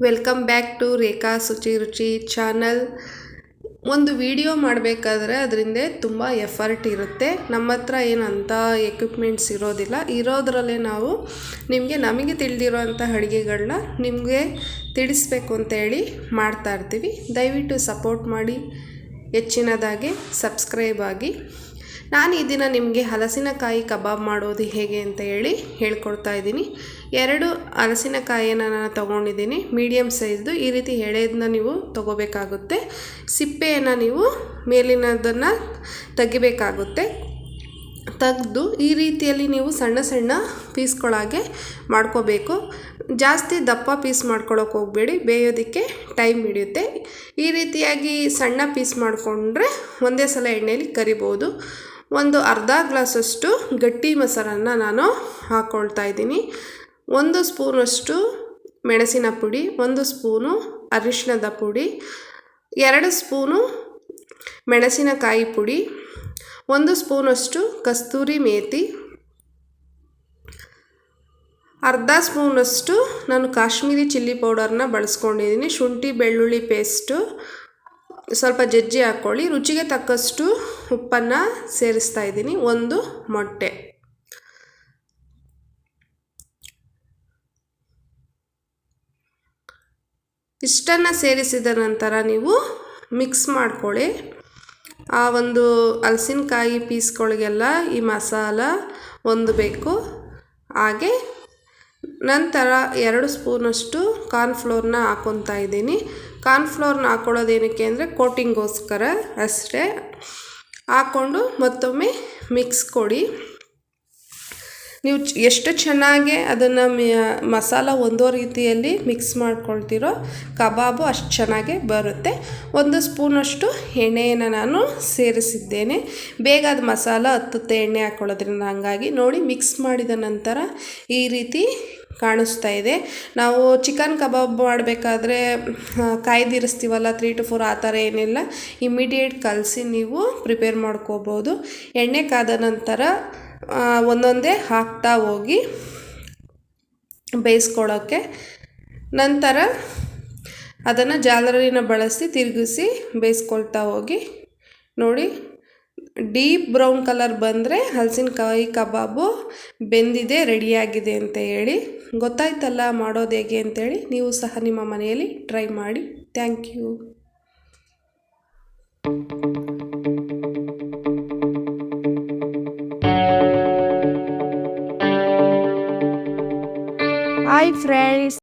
Welcome back to ರೇಖಾ ಶುಚಿ ರುಚಿ channel ಒಂದು ವಿಡಿಯೋ ಮಾಡಬೇಕಾದ್ರೆ ಅದರಿಂದ ತುಂಬ ಎಫರ್ಟ್ ಇರುತ್ತೆ. ನಮ್ಮ ಹತ್ರ ಏನಂತ ಎಕ್ವಿಪ್ಮೆಂಟ್ಸ್ ಇರೋದಿಲ್ಲ. ಇರೋದ್ರಲ್ಲೇ ನಾವು ನಿಮಗೆ ನಮಗೆ ತಿಳಿದಿರೋಂಥ ಅಡುಗೆಗಳನ್ನ ನಿಮಗೆ ತಿಳಿಸ್ಬೇಕು ಅಂತೇಳಿ ಮಾಡ್ತಾ ಇರ್ತೀವಿ. ದಯವಿಟ್ಟು ಸಪೋರ್ಟ್ ಮಾಡಿ. ಹೆಚ್ಚಿನದಾಗಿ ಸಬ್ಸ್ಕ್ರೈಬ್ ಆಗಿ. ನಾನು ಈ ದಿನ ನಿಮಗೆ ಹಲಸಿನಕಾಯಿ ಕಬಾಬ್ ಮಾಡೋದು ಹೇಗೆ ಅಂತ ಹೇಳಿ ಹೇಳ್ಕೊಡ್ತಾ ಇದ್ದೀನಿ. ಎರಡು ಹಲಸಿನಕಾಯಿಯನ್ನು ನಾನು ತೊಗೊಂಡಿದ್ದೀನಿ. ಮೀಡಿಯಮ್ ಸೈಜ್ದು. ಈ ರೀತಿ ಎಳೆಯದನ್ನ ನೀವು ತೊಗೋಬೇಕಾಗುತ್ತೆ. ಸಿಪ್ಪೆಯನ್ನು ನೀವು ಮೇಲಿನದನ್ನು ತೆಗಿಬೇಕಾಗುತ್ತೆ. ತೆಗೆದು ಈ ರೀತಿಯಲ್ಲಿ ನೀವು ಸಣ್ಣ ಸಣ್ಣ ಪೀಸ್ಗಳಾಗೆ ಮಾಡ್ಕೋಬೇಕು. ಜಾಸ್ತಿ ದಪ್ಪ ಪೀಸ್ ಮಾಡ್ಕೊಳಕ್ಕೆ ಹೋಗಬೇಡಿ. ಬೇಯೋದಕ್ಕೆ ಟೈಮ್ ಹಿಡಿಯುತ್ತೆ. ಈ ರೀತಿಯಾಗಿ ಸಣ್ಣ ಪೀಸ್ ಮಾಡಿಕೊಂಡ್ರೆ ಒಂದೇ ಸಲ ಎಣ್ಣೆಯಲ್ಲಿ ಕರಿಬೋದು. ಒಂದು ಅರ್ಧ ಗ್ಲಾಸಷ್ಟು ಗಟ್ಟಿ ಮೊಸರನ್ನು ನಾನು ಹಾಕ್ಕೊಳ್ತಾ ಇದ್ದೀನಿ. ಒಂದು ಸ್ಪೂನಷ್ಟು ಮೆಣಸಿನ ಪುಡಿ, ಒಂದು ಸ್ಪೂನು ಅರಿಶಿಣದ ಪುಡಿ, ಎರಡು ಸ್ಪೂನು ಮೆಣಸಿನಕಾಯಿ ಪುಡಿ ಒಂದು ಸ್ಪೂನಷ್ಟು ಕಸ್ತೂರಿ ಮೇತಿ, ಅರ್ಧ ಸ್ಪೂನಷ್ಟು ನಾನು ಕಾಶ್ಮೀರಿ ಚಿಲ್ಲಿ ಪೌಡರ್ನ ಬಳಸ್ಕೊಂಡಿದ್ದೀನಿ. ಶುಂಠಿ, ಬೆಳ್ಳುಳ್ಳಿ ಪೇಸ್ಟು ಸ್ವಲ್ಪ ಜಜ್ಜಿ ಹಾಕ್ಕೊಳ್ಳಿ ರುಚಿಗೆ ತಕ್ಕಷ್ಟು ಉಪ್ಪನ್ನು ಸೇರಿಸ್ತಾ ಇದ್ದೀನಿ. ಒಂದು ಮೊಟ್ಟೆ. ಇಷ್ಟನ್ನು ಸೇರಿಸಿದ ನಂತರ ನೀವು ಮಿಕ್ಸ್ ಮಾಡ್ಕೊಳ್ಳಿ. ಆ ಒಂದು ಹಲಸಿನಕಾಯಿ ಪೀಸ್ಗಳಿಗೆಲ್ಲ ಈ ಮಸಾಲ ಒಂದು ಬೇಕು. ಹಾಗೆ ನಂತರ ಎರಡು ಸ್ಪೂನಷ್ಟು ಕಾರ್ನ್ಫ್ಲೋರ್ನ ಹಾಕ್ಕೊತಾ ಇದ್ದೀನಿ. ಕಾರ್ನ್ಫ್ಲೋರ್ನ ಹಾಕೊಳ್ಳೋದೇನಕ್ಕೆ ಅಂದರೆ ಕೋಟಿಂಗೋಸ್ಕರ ಅಷ್ಟೇ. ಹಾಕ್ಕೊಂಡು ಮತ್ತೊಮ್ಮೆ ಮಿಕ್ಸ್ ಕೊಡಿ. ನೀವು ಎಷ್ಟು ಚೆನ್ನಾಗಿ ಅದನ್ನು ಮಸಾಲ ಒಂದೋ ರೀತಿಯಲ್ಲಿ ಮಿಕ್ಸ್ ಮಾಡ್ಕೊಳ್ತಿರೋ ಕಬಾಬು ಅಷ್ಟು ಚೆನ್ನಾಗಿ ಬರುತ್ತೆ. ಒಂದು ಸ್ಪೂನಷ್ಟು ಎಣ್ಣೆಯನ್ನು ನಾನು ಸೇರಿಸಿದ್ದೇನೆ. ಬೇಗ ಅದು ಮಸಾಲ ಹತ್ತುತ್ತೆ, ಎಣ್ಣೆ ಹಾಕ್ಕೊಳ್ಳೋದ್ರಿಂದ ಹಂಗಾಗಿ. ನೋಡಿ ಮಿಕ್ಸ್ ಮಾಡಿದ ನಂತರ ಈ ರೀತಿ ಕಾಣಿಸ್ತಾ ಇದೆ. ನಾವು ಚಿಕನ್ ಕಬಾಬ್ ಮಾಡಬೇಕಾದ್ರೆ ಕಾಯ್ದಿರಿಸ್ತೀವಲ್ಲ ತ್ರೀ ಟು ಫೋರ್ ಆ ಥರ ಏನಿಲ್ಲ. ಇಮಿಡಿಯೇಟ್ ಕಲಸಿ ನೀವು ಪ್ರಿಪೇರ್ ಮಾಡ್ಕೋಬೋದು. ಎಣ್ಣೆ ಕಾದ ನಂತರ ಒಂದೊಂದೇ ಹಾಕ್ತಾ ಹೋಗಿ ಬೇಯಿಸ್ಕೊಳ್ಳೋಕ್ಕೆ. ನಂತರ ಅದನ್ನು ಜಾಲರಿನ ಬಳಸಿ ತಿರುಗಿಸಿ ಬೇಯಿಸ್ಕೊಳ್ತಾ ಹೋಗಿ. ನೋಡಿ, ಡೀಪ್ ಬ್ರೌನ್ ಕಲರ್ ಬಂದರೆ ಹಲಸಿನಕಾಯಿ ಕಬಾಬು ಬೆಂದಿದೆ, ರೆಡಿಯಾಗಿದೆ ಅಂತ ಹೇಳಿ. ಗೊತ್ತಾಯ್ತಲ್ಲ ಮಾಡೋದು ಹೇಗೆ ಅಂತೇಳಿ ನೀವು ಸಹ ನಿಮ್ಮ ಮನೆಯಲ್ಲಿ ಟ್ರೈ ಮಾಡಿ. Thank you. friends.